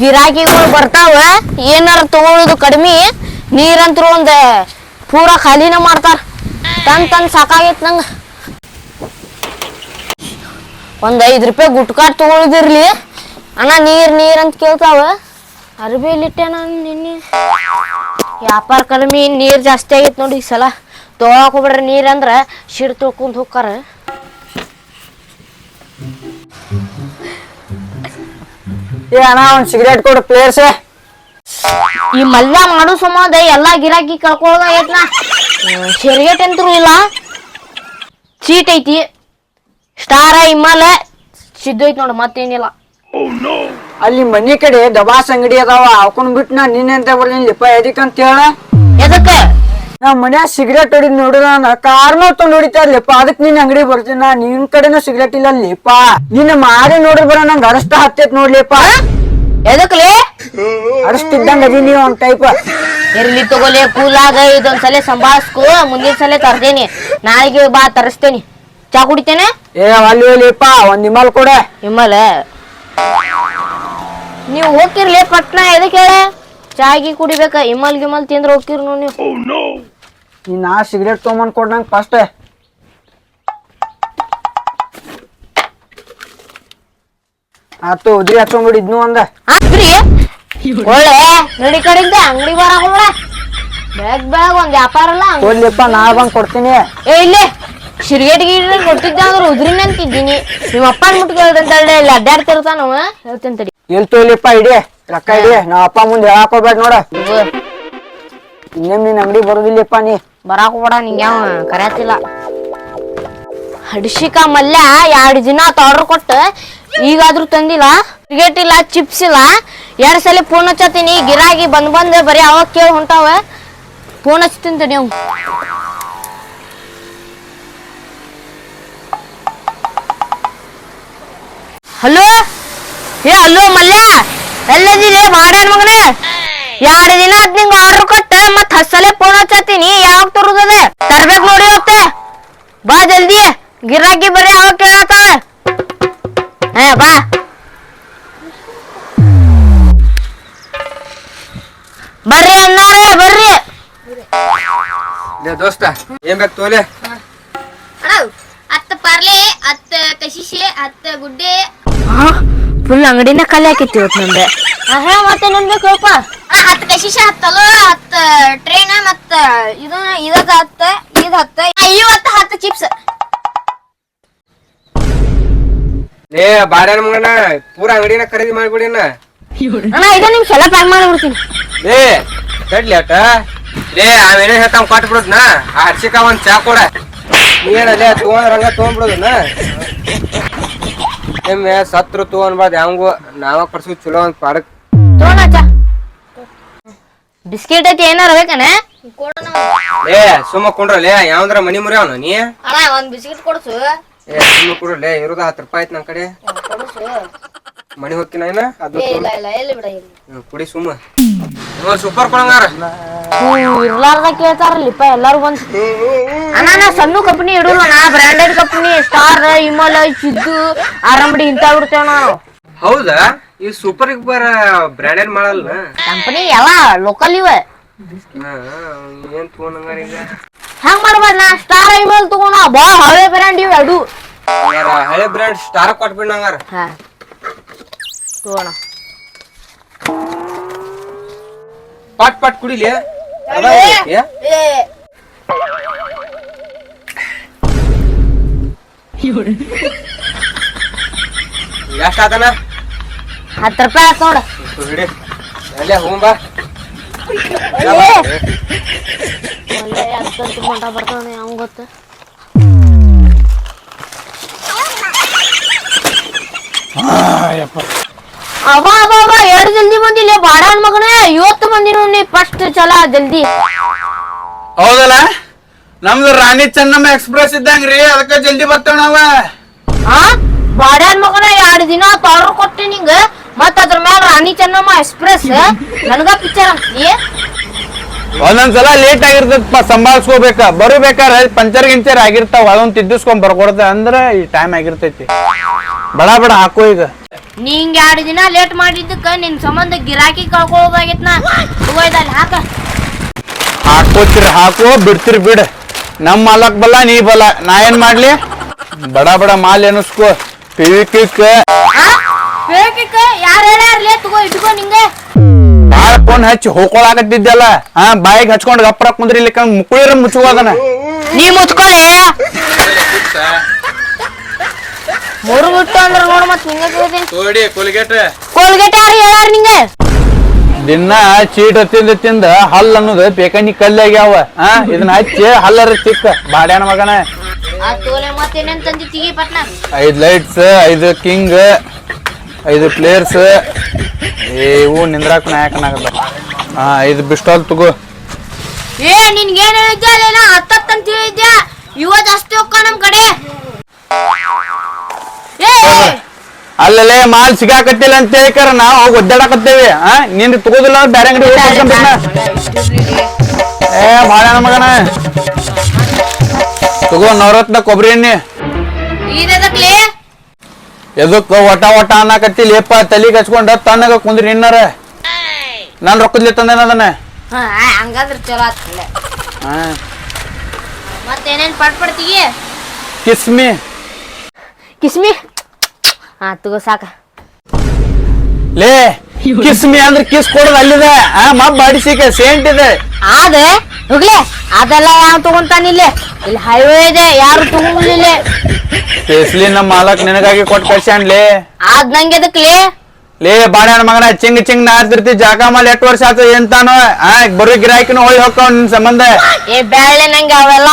ಗಿರಾಕಿಗಳು ಬರ್ತಾವ, ಏನಾರ ತಗೊಳ್ಳೋದು ಕಡಿಮೆ, ನೀರಂತರೂ ಒಂದ ಪೂರ ಖಾಲಿನ ಮಾಡ್ತಾರ. ತಂದ್ ತಂದ್ ಸಾಕಾಗೈತ್ ನಂಗ. ಒಂದ್ ಐದ್ ರೂಪಾಯಿ ಗುಟ್ಕಾಟ್ ತಗೊಳುದಿರ್ಲಿ. ಅಣ್ಣ, ನೀರ್ ನೀರ್ ಅಂತ ಕೇಳ್ತಾವ. ಅರ್ಬಿಲಿಟ್ಟೆ ನಾನು ನಿನ್ನೆ. ವ್ಯಾಪಾರ ಕಡಿಮೆ, ನೀರ್ ಜಾಸ್ತಿ ಆಗೈತ್ ನೋಡಿ ಈ ಸಲ. ತೊಗೊಳಕ್ ಹೋಗ್ಬಿಡ್ರಿ ನೀರ್ ಅಂದ್ರ ಶಿಡ್ ತೊಳ್ಕೊಂಡ್ ಹೋಗ್ತಾರ ಏ ಅಣ್ಣ ಒಂದ್ ಸಿಗರೇಟ್ ಕೊಡು ಪ್ಲೇಯರ್ಸ್ ಈ ಮಲ್ಯ ಮಾಡೋ ಸಂಬಂಧ ಎಲ್ಲಾ ಗಿರಾಕಿ ಕಳ್ಕೊಳ್ಳೋದಾಗೈತ್ನ ಸಿಗರೇಟ್ ಅಂತೂ ಇಲ್ಲ. ಚೀಟ್ ಐತಿ. ಸ್ಟಾರ ಇಮ್ಮಲ ಸಿದ್ದೈತಿ ನೋಡು ಮತ್ತೇನಿಲ್ಲ. ಅಲ್ಲಿ ಮನಿ ಕಡೆ ದಬಾಸ್ ಅಂಗಡಿ ಅದಾವ ಅವಕೊಂಡ್ ಬಿಟ್ಟು ನಾ ನಿನ್ನೆಂತ ಬರ್ಲಿಲ್ಲಪ್ಪ ಎದಕ್ಕಂತ ಹೇಳ? ಎದಕ್ಕೆ ನಾ ಮನ್ಯಾಗ ಸಿಗರೇಟ್ ಹೊಡಿದ್ ನೋಡು ನಾನು. ಕಾರ್ನ ತೊಗೊಂಡ್ ಹೊಡಿತಾರ್ಲಿಪ್ಪ ಅದಕ್ ನಿನ್ ಅಂಗಡಿ ಬರ್ತೀನಿ ನಾ ನಿನ್ ಕಡೆನೂ ಸಿಗರೇಟ್ ಇಲ್ಲ ಲೇಪ ನಿನ್ನ ಮಾರಿ ನೋಡ್ರಿ ಬರ ನಂಗೆ ಅರಷ್ಟ ಹತ್ತೈತ್ ನೋಡ್ಲಿಪ್ಪ. ಎದಕ್ಲೆ? ಅರಷ್ಟ ಇದ್ದಂಗ ಅದೀನಿ ಒಂದ್ ಟೈಪ್ ಇರ್ಲಿ ತಗೋಲೆ ಕೂಲಾಗ ಇದೊಂದ್ಸಲ ಸಂಭಾಳಿಸ್ಕು. ಮುಂದಿನ ಸಲ ತರ್ತೇನಿ ನಾಳೆಗೆ ಬಾ ತರಿಸ್ತೇನಿ. ಚಾ ಕುಡಿತೇನೆ? ಏ ಅಲ್ಲಿ ಲೇಪ ಒಂದ್ ನಿಮ್ಮಲ್ ಕೊಡ. ನಿಮ್ಮಲ್? ನೀವು ಹೋಗಿರ್ಲಿ ಪಟ್ನಾ. ಎದಕ್ಕೆ ಹೇಳ? ಚಾಗಿ ಕುಡಿಬೇಕ. ಇಮ್ಮಲ್ ಗಿಮ್ಮಲ್ ತಿಂದ್ರ ಹೋಗಿರ್ ನೀವು. ನೀನ್ ನಾ ಸಿಗರೇಟ್ ತೊಗೊಂಬಂದು ಕೊಡ್ ನಂಗೆ ಫಸ್ಟ್. ಆತು ಉದ್ರಿ ಹಚ್ಕೊಂಡ್ಬಿಡಿ ಇದ್ನು ಒಂದ ಒಳ್ಳೆ ನಡಿ ಕಡೆಯಿಂದ ಅಂಗಡಿ ಬರಾಕ ಹೋಗ್ಬೇಡ. ಬ್ಯಾಗ್ ಬ್ಯಾಗ್ ಒಂದ್ ವ್ಯಾಪಾರ ಅಲ್ಲ ಕೊಡ್ಲಿಪ್ಪ ನಾ ಬಂದ್ ಕೊಡ್ತೀನಿ. ಏ ಇಲ್ಲೇ ಸಿರಿಗೇಟ್ ಗೀಟ್ ಕೊಡ್ತಿದ್ದೆ ಅಂದ್ರೆ ಉದ್ರಿನ ಅಂತಿದ್ದೀನಿ. ನಿಮ್ಮ ಅಪ್ಪ ಹೇಳಿ ಇಲ್ಲಿ ಅಡ್ಡಾಡ್ತಿರ್ತಾನವ ಹೇಳ್ತೇನೆ ತಡಿ. ಎಲ್ ತೊಯ್ಲಿಪ್ಪ ಇಡಿ ರೊಕ್ಕ ಇಡಿ. ನಾವ್ ಅಪ್ಪ ಮುಂದೆ ಹೇಳಕ್ ಹೋಗ್ಬೇಡ ನೋಡ. ಇನ್ನೇಮ್ ನಿನ್ ಅಂಗಡಿ ಬರೋದಿಲ್ಲಪ್ಪ ನೀ. ಬರಾಕ ಹೋಗ್ಬೇಡ, ನಿಂಗೆ ಯಾವ ಕರೆಯತ್ತಿಲ್ಲ ಹಡ್ಶಿಕ ಮಲ್ಯ, ಎರಡು ದಿನ ಆರ್ಡರ್ ಕೊಟ್ಟ. ಈಗಾದ್ರೂ ತಂದಿಲ್ಲ ಕ್ರಿಕೆಟ್ ಇಲ್ಲ ಚಿಪ್ಸ್ ಇಲ್ಲ. ಎರಡು ಸಲ ಫೋನ್ ಹಚ್ಚತೀನಿ ಗಿರಾಗಿ ಬಂದ್ ಬಂದ್ ಬರೀ ಅವಾಗ ಕೇಳಿ ಹೊಂಟಾವ. ಫೋನ್ ಹಚ್ತೀನಿ ಅವ್ನು. ಹಲೋ? ಏ, ಹಲೋ ಮಲ್ಯ? ಎಲ್ಲದಿಲ್ಲ ಮಾಡ್ಯಾನ ಮಗನೇ? ಎರಡು ದಿನ ಅದ್ ನಿಂಗೆ ಆರ್ಡರ್ ಕೊಟ್ಟ, ಮತ್ತೆ ಹಸಲೆ ಬರ್ರಿ ಅಣ್ಣಾರೇ ಬರ್ರಿ. ಲೇ ದೋಸ್ತ ಏನ್ ಬೇಕು ತೋಲೆ? ಹತ್ತು ಪಾರ್ಲೆ ಹತ್ತು ಕಶಿಶೆ ಹತ್ತು ಗುಡ್ಡೆ. ಫುಲ್ ಅಂಗಡಿನ ಖಾಲಿ ಹಾಕಿತ್ತು ಇವತ್ತು ನಂದೆ. ಹೇ ಮತ್ತೆ ನನ್ ಬೇಕಪ್ಪ ಆ, ಹತ್ತು ಕಶಿಶೆ ಹತ್ತಲು ಹತ್ತು ಟ್ರೈನ್ ಮತ್ತ ಇದು ಇದದ ಹತ್ತ ಇದ್ ಹತ್ತ. ಐವತ್ತು ಹತ್ತು ಚಿಪ್ಸ್ ಲೇ ಬಾರ್ಯಾನ ಮಗನ ಪೂರ ಅಂಗಡಿನ ಖರೀದಿ ಮಾಡ್ಬಿಡಿನ. ಅಣ್ಣ ನಿಮಿಷ ಎಲ್ಲ ಪ್ಯಾಕ್ ಮಾಡಿಬಿಡ್ತೀನಿ ಏ ತಡ್ಲಿ ಅಟ ಲೇ ಅವೇನೇ ಹೇಳ್ತಾವ ಕೊಟ್ಟು ಬಿಡುದ್ನ? ಆ ಹರ್ಷಿಕ ಒಂದ್ ಚಾ ಕೊಡ. ತಗೊಂಡ್ಬಿಡುದನ್ನ? ಸತ್ರು ತಗೊಂಡ್ಬಾರ್ದು ಹಂಗು ನಾವ ಕಡ್ಸು ಚಲೋ ಒಂದ್ ಪಾಡಕ್. ತೋಣಚ್ಚ ಬಿಸ್ಕಿಟ್ ಐತಿ ಏನಾರ ಸುಮ್ಮ ಕುಂಡ್ರ ಲೇ ಯಾವಂದ್ರ ಮನಿ ನೀ? ಅಣ್ಣ ಒಂದ್ ಬಿಸ್ಕಿಟ್ ಕೊಡ್ಸು. ಏ ಸುಮ್ಮ ಕುಡ್ರ ಲೇ ಇರೋದ ಹತ್ತು ರೂಪಾಯಿ ಆಯ್ತು ನನ್ ಕಡೆ. ಕೊಡ್ಸು. ಮನಿ ಹೊಕ್ಕಿನ ಏನ? ಅದು ಏ, ಇಲ್ಲ ಇಲ್ಲ ಎಲ್ಲಿ ಬಿಡ ಹ್ಮ್, ಕುಡಿ ಸುಮ್ಮ. ಸೂಪರ್ ಕೊಡಂಗಾರ. ಇರ್ಲಾರ್ದ ಕೇಳ್ತಾರಲ್ಲಿಪ್ಪ ಎಲ್ಲಾರು ಬಂದ್ ಅಣ್ಣ ನಾ ಸಣ್ಣ ಕಂಪನಿ ಇಡಲ್ಲ ನಾ ಬ್ರಾಂಡೆಡ್ ಕಂಪನಿ ಸ್ಟಾರ್ ಇಮಲ್ ಸಿದ್ದು ಆರಂಬಡಿ ಇಂತ ಬಿಡ್ತೇವ ನಾವು. ಹೌದಾ? ಈ ಸೂಪರ್ ಬರ ಬ್ರ್ಯಾಂಡೆಡ್ ಮಾಡಲ್ಲ ಕಂಪನಿ ಎಲ್ಲ ಲೋಕಲ್ ಇವ. ಹಾ, ಏನ್ ತಗೊಂಡಂಗಾರ ಈಗ? ಹೆಂಗ್ ಮಾಡ್ಬಾರ್ದು ನಾ? ಸ್ಟಾರ್ ಇಮಲ್ ತಗೋಣ ಬಾ ಹಳೆ ಬ್ರಾಂಡ್ ಇವ ಹಂಗಾರ ಹಳೆ ಬ್ರ್ಯಾಂಡ್ ಸ್ಟಾರ್ ಕೊಟ್ಬಿಡ್ ನಂಗಾರ ಹಾ. ತಗೋಣ. ಪಾಟ್ ಪಾಟ್ ಕುಡಿಲಿ. ಅದ? ಏ ಎಷ್ಟ್ ಆತನ ಹತ್ತು ರೂಪಾಯಿ ಆತ್ ನೋಡು. ಹಿಡಿ. ಅಲ್ಲೇ ಒಳ್ಳೆ ಬಾ. ಮಂಟ ಬರ್ತಾನೆ ಅವ್ನ್ ಗೊತ್ತ? ಅವ ಅವ ಅವ ಎರಡು ಜಲ್ದಿ ಬಂದಿಲ್ಲ ಬಾಡ ಮಗನೇ ಇವತ್ತು ಬಂದಿ ನೀ ಫಸ್ಟ್ ಚಲ ಜಲ್ದಿ. ಹೌದಲ್ಲ? ನಮ್ದು ರಾಣಿ ಚೆನ್ನಮ್ಮ ಎಕ್ಸ್ಪ್ರೆಸ್ ಇದ್ದಂಗ್ರಿ ಅದಕ್ಕ ಜಲ್ದಿ ಬರ್ತಾವ ನಾವ. ಆ? ಬಾಡ್ಯಾನ್ ಮಗನ ಎರಡು ದಿನ ಆರ್ಡರ್ ಕೊಟ್ಟೆ ನಿಂಗ. ಮತ್ತ ಅದ್ರ ಮ್ಯಾಲ ರಾಣಿ ಚೆನ್ನಮ್ಮ ಎಕ್ಸ್ಪ್ರೆಸ್ ನನಗ ಪಿಕ್ಚರ್ ಅಂತೀ. ಒಂದೊಂದ್ಸಲ ಲೇಟ್ ಆಗಿರ್ತದಪ್ಪ ಸಂಭಾಳಿಸ್ಕೋಬೇಕ? ಬರಬೇಕಾರ ಪಂಚರ್ ಗಿಂಚರ್ ಆಗಿರ್ತಾವ ಅದೊಂದು ತಿದ್ದಿಸ್ಕೊಂಡ್ ಬರ್ಕೊಡ್ತ ಅಂದ್ರ ಈ ಟೈಮ್ ಆಗಿರ್ತೈತಿ. ಬಡ ಬಡ ಹಾಕೋ ಈಗ. ನಿಂಗೆ ಎರಡು ದಿನ ಲೇಟ್ ಮಾಡಿದ್ದಕ್ಕ ನಿನ್ ಸಂಬಂಧ ಗಿರಾಕಿ ಕಳ್ಕೊಳ್ಳೋದಾಗಿತ್ ನಾ ಹಾಕ. ಹಾಕೋತಿರ್ ಹಾಕೋ ಬಿಡ್ತಿರ್ ಬಿಡ. ನಮ್ ಮಾಲಕ್ ಬಲ್ಲ ನೀ ಬಲ್ಲ ನಾ ಏನ್ ಮಾಡ್ಲಿ? ಬಡ ಬಡ ಮಾಲ್ ಎನಸ್ಕೋ. ಪಿವಿಕಿಕ್ ಯಾರ ಯಾರು ಹೇಳ್ಯಾರ್ಲೇ? ತಗೋ ಇಟ್ಕೋ ನಿಂಗೆ. ಬಾಳ ಫೋನ್ ಹಚ್ಚಿ ಹೋಗ್ಕೊಳಕತ್ತಿದ್ದಲ್ಲ ಹಾ ಬಾಯಿಗೆ ಹಚ್ಕೊಂಡು ಗಪ್ಪರ ಕುಂದ್ರಿ ಇಲ್ಲಿ ಮುಕ್ಕುಳಿರ ಮುಚ್ಚುವಾದನ ನೀ ಮುಚ್ಕೊಳ್ಳೆ ಮುರು ಬಿಟ್ಟು ಅಂದ್ರ ನೋಡ್ ಮತ್ ನಿಂಗೆ ಕೇಳ್ತೀನಿ. ತೋಡಿ ಕೋಲ್ಗೇಟ್ ಕೋಲ್ಗೇಟ್ ಯಾರು ಹೇಳ್ಯಾರ ನಿಂಗೆ? ದಿನ ಚೀಟ ತಿಂದ ತಿಂದ ಹಲ್ ಅನ್ನೋದು ಬೇಕನಿ ಕಲ್ಲಾಗ್ಯಾವ. ಹಾ ಇದನ್ನ ಹಚ್ಚಿ ಹಲ್ಲರ ತಿಕ್ಕ. ಬಾಡ್ಯಾನ ಮಗನ. ಆ ತೋಲೆ ಮತ್ತೇನೇನ್ ತಂದಿ ತಿಗಿ ಪಟ್ನ? ಐದ್ ಲೈಟ್ಸ್ ಐದು ಕಿಂಗ್ ಐದು ಪ್ಲೇಯರ್ಸ್. ಇವು ನಿಂದ್ರಾಕ ನಾಯಕನಾಗದ ಹಾ ಐದು ಬಿಸ್ಟಾಲ್ ತಗೋ. ಏ ನಿನ್ಗೇನ್ ಹೇಳಿದ್ದೆ ಅಲ್ಲೇನ ಹತ್ತತ್ತ ಅಂತ ಹೇಳಿದ್ದೆ ಇವ ಜಾಸ್ತಿ ಹೋಗ್ಕ ನಮ್ ಕಡೆ. ಏ ಅಲ್ಲಲ್ಲೇ ಮಾಲ್ ಸಿಗಾಕತ್ತಿಲ್ಲ ಅಂತ ಹೇಳಿಕಾರ ನಾವು ಹೋಗಿ ಒದ್ದಾಡಕತ್ತೇವಿ. ಹಾ ನಿನ್ ತಗೋದಿಲ್ಲ ಅಂದ್ರೆ ಬ್ಯಾರೆ ಅಂಗಡಿ ಏ ಬಾಳ ಮಗನ? ತಗೋ ನವರತ್ನ ಕೊಬ್ಬರಿ ಎಣ್ಣೆ. ಇದಕ್ಲೇ ಎದಕ್ಕ ಒಟ ಒಟ ಅನ್ನಕತ್ತಿಲ್ಲ ಏಪ್ಪ ತಲಿಗೆ ಹಚ್ಕೊಂಡ ತಣ್ಣಗ ಕುಂದ್ರಿ ನಿನ್ನಾರ. ನಾನು ರೊಕ್ಕದ್ಲಿ ತಂದೇನ ಅದನ್ನ. ಹಾ ಹಂಗಂದ್ರ ಚಲೋ ಆತ್ಲೆ ಹಾ. ಮತ್ತೇನೇನ್ ಪಟ್ ತಿಗಿ ಕಿಸ್ಮಿ. ಕಿಸ್ಮಿ? ಹಾ ತಗೋ ಸಾಕ. ಲೇ ಕಿಸ್ಮಿ ಅಂದ್ರೆ ಕಿಸ್ ಕೊಡೋದು ಅಲ್ಲಿದೆ. ಆ ಮಬ್ಬ ಅಡಿಸಿಕೆ ಸೇಂಟ್ ಇದೆ. ಆದ ಹೋಗ್ಲೆ? ಅದೆಲ್ಲ ಯಾವ ತಗೊಂತಾನಿಲ್ಲೇ ಇಲ್ಲಿ? ಹೈವೇ ಇದೆ ಯಾರು ತಗೊಂಡಿಲ್ಲ ನಮ್ಮ ಮಾಲಕ್ ನಿನಗಾಗಿ ಕೊಟ್ಟು ಕಳ್ಸ್ಯಾನ್ಲೇ ಆದ್ ನಂಗೆ ಅದಕ್ಲೇ ಲೇ? ಬಾಡ್ಯಾನ ಮಗನ ಚಿಂಗ್ ಚಿಂಗ್ ನಾತಿರ್ತಿ ಜಾಗ ಮಾಲ್ ಎಟ್ ವರ್ಷ ಆತು ಎಂತಾನೋ ಆ ಬರೋ ಗಿರಾಕಿನ ಹೋಗಿ ಹೋಗ್ತಾವ ನಿನ್ ಸಂಬಂಧ. ಏ ಬ್ಯಾಳೆ ನಂಗೆ ಅವೆಲ್ಲ.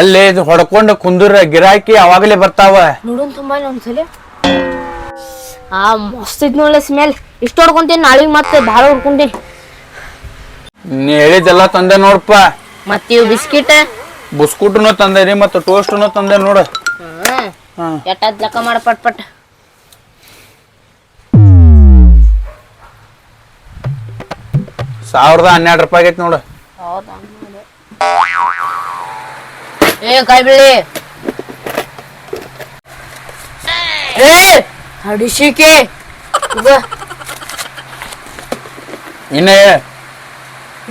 ಅಲ್ಲೇ ಹೊಡ್ಕೊಂಡು ಕುಂದ್ರ ಗಿರಾಕಿ ಅವಾಗಲೇ ಬರ್ತಾವ. ನೋಡೋನ್ ತುಂಬ ಒಂದ್ಸಲ. ಆ ಮಸ್ತ್ ಇದ್ ನೋಡ್ಲೆ ಸ್ಮೆಲ್. ಇಷ್ಟ ಹೊಡ್ಕೊಂತೀನಿ ನಾಳೆಗೆ ಮತ್ತೆ ಭಾಳ ಹೊಡ್ಕೊಂತೀನಿ. ನೀ ಹೇಳಿದ್ದೆಲ್ಲ ತಂದೆ ನೋಡಪ್ಪ ಮತ್ತೆ ಇವು ಬಿಸ್ಕಿಟ್? ಬಿಸ್ಕುಟ್ನು ತಂದೆ ರೀ ಮತ್ತು ಟೋಸ್ಟ್ನು ತಂದೆ ನೋಡು. ಹ್ಮ್. ಎಟ್ಟದ್ ಲೆಕ್ಕ ಮಾಡ ಪಟ್ ಪಟ್. ಸಾವಿರದ ಹನ್ನೆರಡು ರೂಪಾಯಿ ಆಗೈತಿ ನೋಡು. ಏ ಕೈ ಬಿಳಿ ಏ ಹಡಿಸಿಕೆ ಇನ್ನೇ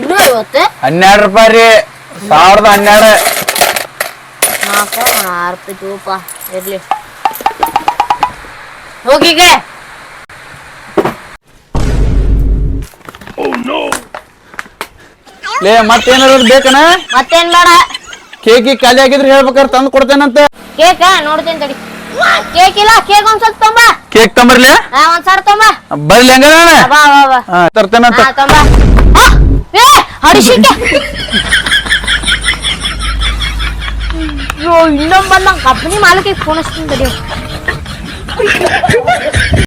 ಇನ್ನೂ ಐವತ್ತು ಹನ್ನೆರಡು ರೂಪಾಯಿ ರೀ. ಸಾವಿರದ ಹನ್ನೆರಡು. ನಾಲ್ಕು ಆರು ರೂಪಾಯಿ ತಗೋಪ ಇರ್ಲಿ. ಹೋಗಿಗೆ ಲೇ ಮತ್ತೇನಾದ್ರು ಬೇಕನ? ಮತ್ತೇನ್ ಬೇಡ. ಕೇಕಿ ಖಾಲಿ ಆಗಿದ್ರೆ ಹೇಳ್ಬೇಕಾದ್ರೆ ತಂದು ಕೊಡ್ತೇನಂತ. ಕೇಕ ನೋಡ್ತೇನೆ ತಡಿ. ಕೇಕ್ ಇಲ್ಲ ಕೇಕ್ ಒಂದ್ ಸ್ವಲ್ಪ ತೊಂಬ. ಕೇಕ್ ತಂಬರ್ಲಿ? ಹಾ ಒಂದ್ ಸಾರ್ ತೊಂಬ ಬರ್ಲಿ ಹಂಗ ಬಾ ಬಾ ಬಾ. ಹಾ ತರ್ತೇನಂತ ಹಾ ತೊಂಬ. ಆ, ಏ ಹಡಿಸಿಕೆ ಅಯ್ಯೋ ಇನ್ನೊಬ್ಬ ಬಂದ ಕಂಪನಿ ಮಾಲಕಿಗೆ ಫೋನ್ ಹಚ್ತೀನಿ ತಡಿ.